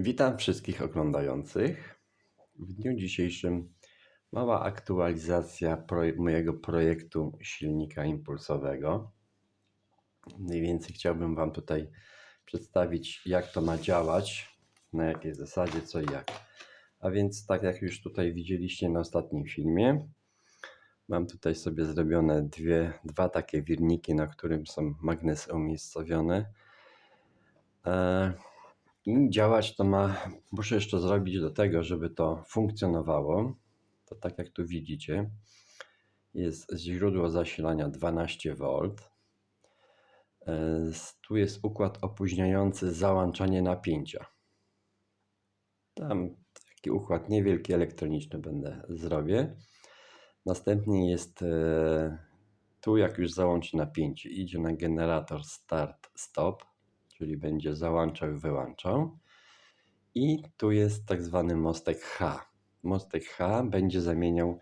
Witam wszystkich oglądających. W dniu dzisiejszym mała aktualizacja mojego projektu silnika impulsowego. Mniej więcej chciałbym Wam tutaj przedstawić, jak to ma działać, na jakiej zasadzie, co i jak. A więc, tak jak już tutaj widzieliście na ostatnim filmie, mam tutaj sobie zrobione dwie, dwa takie wirniki, na którym są magnesy umiejscowione. E, i działać to ma, muszę jeszcze zrobić do tego, żeby to funkcjonowało. To tak jak tu widzicie, jest źródło zasilania 12V. E, Tu jest układ opóźniający załączanie napięcia. Tam taki układ niewielki elektroniczny będę zrobię. Następnie jest e, tu jak już załączy napięcie, idzie na generator start stop czyli będzie załączał i wyłączał. I tu jest tak zwany mostek H. Mostek H będzie zamieniał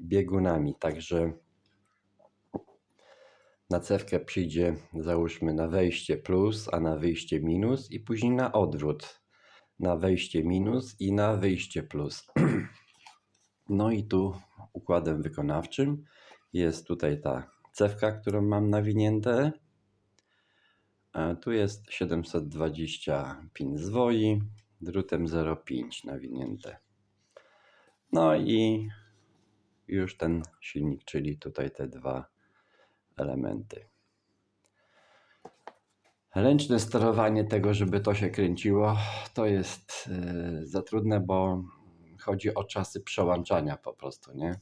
biegunami, także na cewkę przyjdzie załóżmy na wejście plus, a na wyjście minus i później na odwrót. Na wejście minus i na wyjście plus. No i tu układem wykonawczym jest tutaj ta cewka, którą mam nawinięte tu jest 720 pin zwoi, drutem 0,5 nawinięte. No i już ten silnik, czyli tutaj te dwa elementy. Ręczne sterowanie tego, żeby to się kręciło, to jest yy, za trudne, bo chodzi o czasy przełączania po prostu, nie?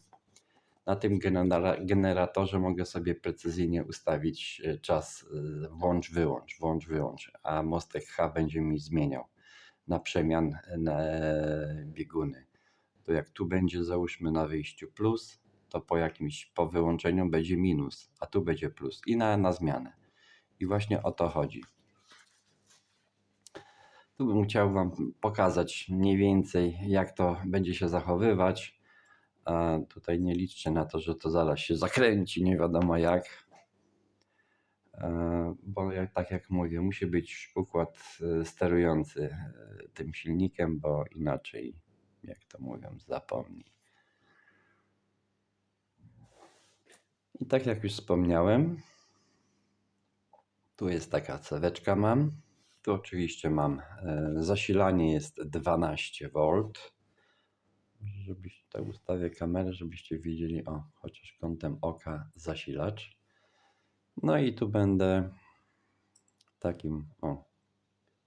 Na tym genera- generatorze mogę sobie precyzyjnie ustawić e, czas e, włącz, wyłącz, włącz, wyłącz, a mostek H będzie mi zmieniał na przemian na bieguny. To jak tu będzie załóżmy na wyjściu plus, to po jakimś po wyłączeniu będzie minus, a tu będzie plus i na, na zmianę. I właśnie o to chodzi. Tu bym chciał Wam pokazać mniej więcej, jak to będzie się zachowywać. Tutaj nie liczcie na to, że to zaraz się zakręci, nie wiadomo jak. E, Bo jak, tak jak mówię, musi być układ e, sterujący e, tym silnikiem, bo inaczej, jak to mówią, zapomnij. I tak jak już wspomniałem, tu jest taka ceweczka mam. Tu oczywiście mam zasilanie jest 12V żebyś tak ustawię kamerę, żebyście widzieli, o, chociaż kątem oka zasilacz. No i tu będę takim, o,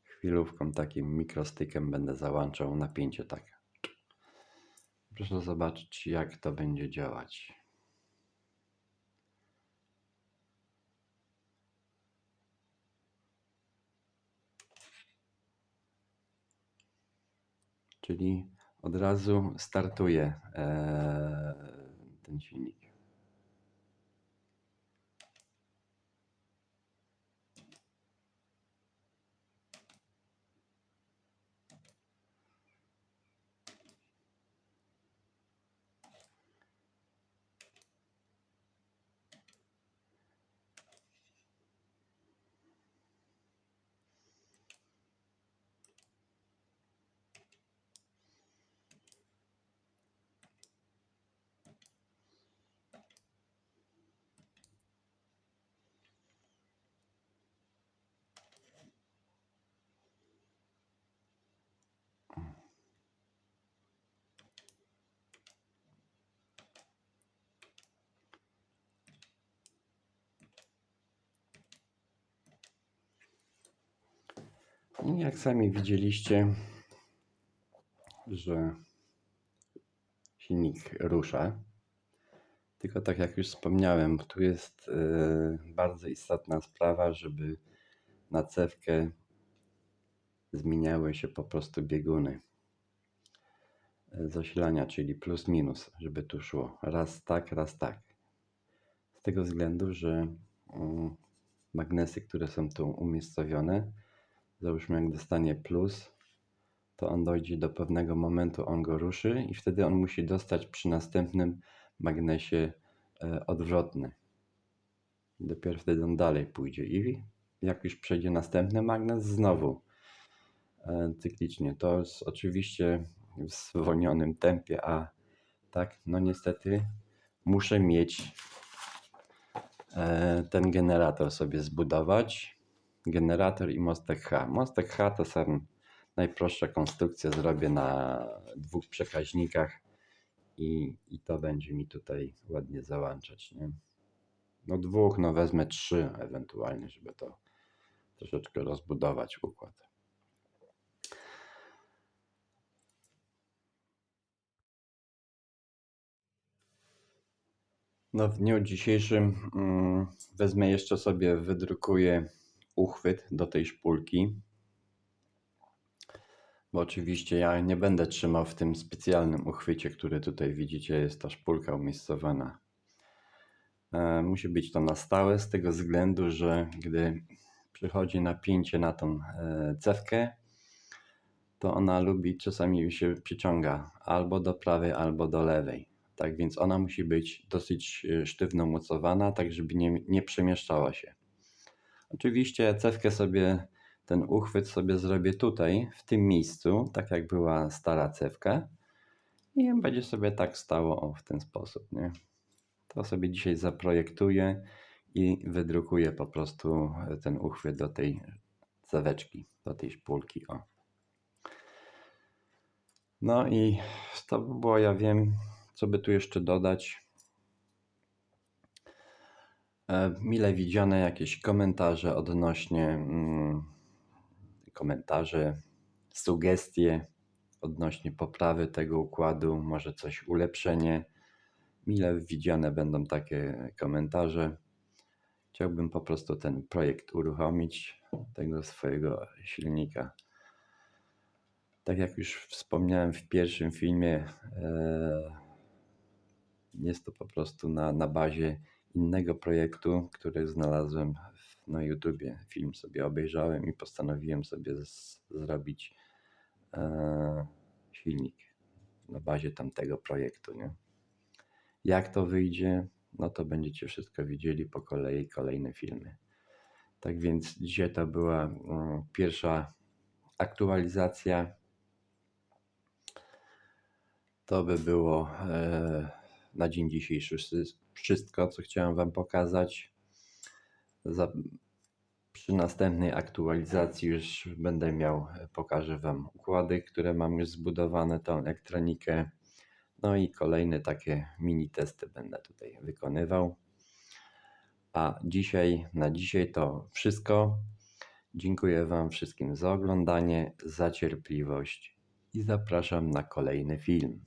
chwilówką, takim mikrostykiem będę załączał napięcie tak. Proszę zobaczyć, jak to będzie działać. Czyli od razu startuje e, ten silnik. Jak sami widzieliście, że silnik rusza. Tylko tak jak już wspomniałem, tu jest e, bardzo istotna sprawa, żeby na cewkę zmieniały się po prostu bieguny zasilania, czyli plus minus, żeby tu szło. Raz tak, raz tak. Z tego względu, że mm, magnesy, które są tu umiejscowione, załóżmy jak dostanie plus, to on dojdzie do pewnego momentu, on go ruszy i wtedy on musi dostać przy następnym magnesie e, odwrotny. Dopiero wtedy on dalej pójdzie i jak już przejdzie następny magnes, znowu e, cyklicznie. To jest oczywiście w zwolnionym tempie, a tak, no niestety muszę mieć e, ten generator sobie zbudować. Generator i mostek H. Mostek H to są najprostsze konstrukcje, zrobię na dwóch przekaźnikach i, i to będzie mi tutaj ładnie załączać. Nie? No dwóch, no wezmę trzy ewentualnie, żeby to troszeczkę rozbudować układ. No w dniu dzisiejszym mm, wezmę jeszcze sobie, wydrukuję uchwyt do tej szpulki. Bo oczywiście ja nie będę trzymał w tym specjalnym uchwycie, który tutaj widzicie, jest ta szpulka umiejscowana. E, Musi być to na stałe z tego względu, że gdy przychodzi napięcie na tą e, cewkę, to ona lubi czasami się przyciąga albo do prawej, albo do lewej. Tak więc ona musi być dosyć e, sztywno mocowana, tak żeby nie, nie przemieszczała się. Oczywiście cewkę sobie, ten uchwyt sobie zrobię tutaj, w tym miejscu, tak jak była stara cewka. I będzie sobie tak stało o, w ten sposób, nie? To sobie dzisiaj zaprojektuję i wydrukuję po prostu ten uchwyt do tej ceweczki, do tej szpulki. O. No i to by było, ja wiem, co by tu jeszcze dodać. E, Mile widziane jakieś komentarze odnośnie mm, komentarze, sugestie odnośnie poprawy tego układu, może coś ulepszenie. Mile widziane będą takie komentarze. Chciałbym po prostu ten projekt uruchomić, tego swojego silnika. Tak jak już wspomniałem w pierwszym filmie, e, jest to po prostu na, na bazie innego projektu, który znalazłem na YouTubie. Film sobie obejrzałem i postanowiłem sobie zrobić e, silnik na bazie tamtego projektu. Nie? Jak to wyjdzie, no to będziecie wszystko widzieli po kolei, kolejne filmy. Tak więc dzisiaj to była mm, pierwsza aktualizacja. To by było e, na dzień dzisiejszy wszystko, co chciałem Wam pokazać. Za, przy następnej aktualizacji już będę miał, pokażę Wam układy, które mam już zbudowane, tą elektronikę. No i kolejne takie mini testy będę tutaj wykonywał. A dzisiaj, na dzisiaj to wszystko. Dziękuję Wam wszystkim za oglądanie, za cierpliwość i zapraszam na kolejny film.